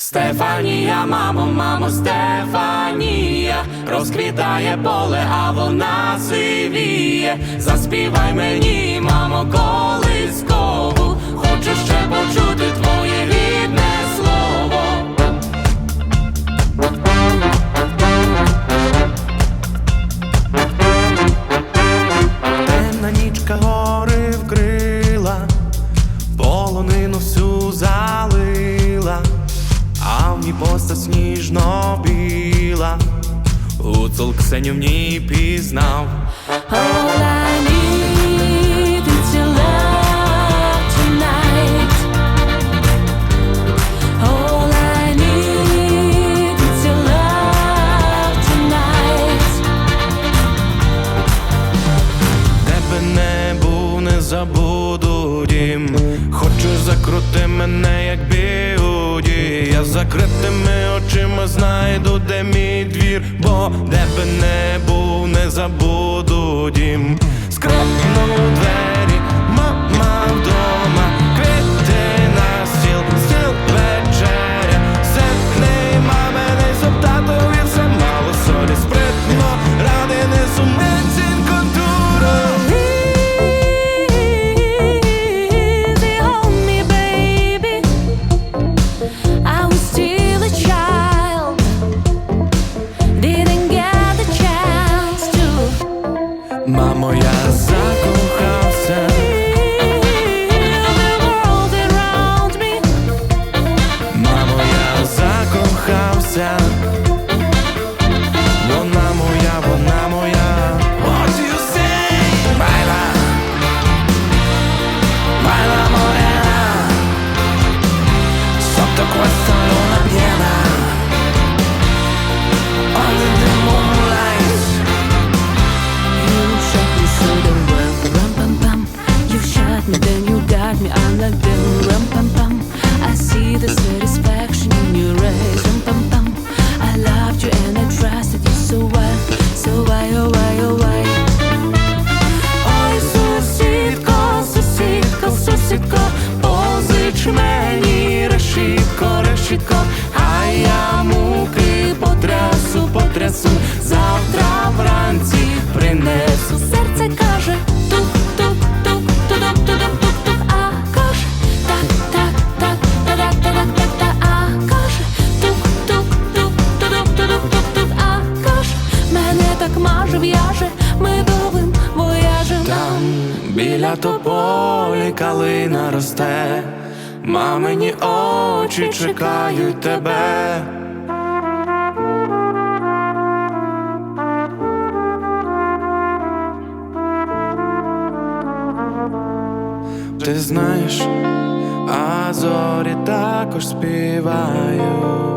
Стефанія, мамо, мамо, Стефанія, розквітає поле, а вона сивіє. Заспівай мені, мамо, колискову, ніжно біла, гуцул Ксеню в ній пізнав. Забуду дім, хочу закрути мене, як біль. Закритими очима знайду, де мій двір, бо де би не був, не забуду дім. Скрипнув двері, Мамо, я закохався, потрясу, завтра вранці принесу. Серце каже тук, тук, тук, тудок, тудок, тук, тук, а каже так, так, так, так, так, так, так, так, а каже тук, тук, тук, тудок, тудок, тук, тук, а каже мене так маже в'яже медовим вояжем. Там біля тополі калина росте, мамині очі чекають тебе. Ти знаєш, а зорі також співають.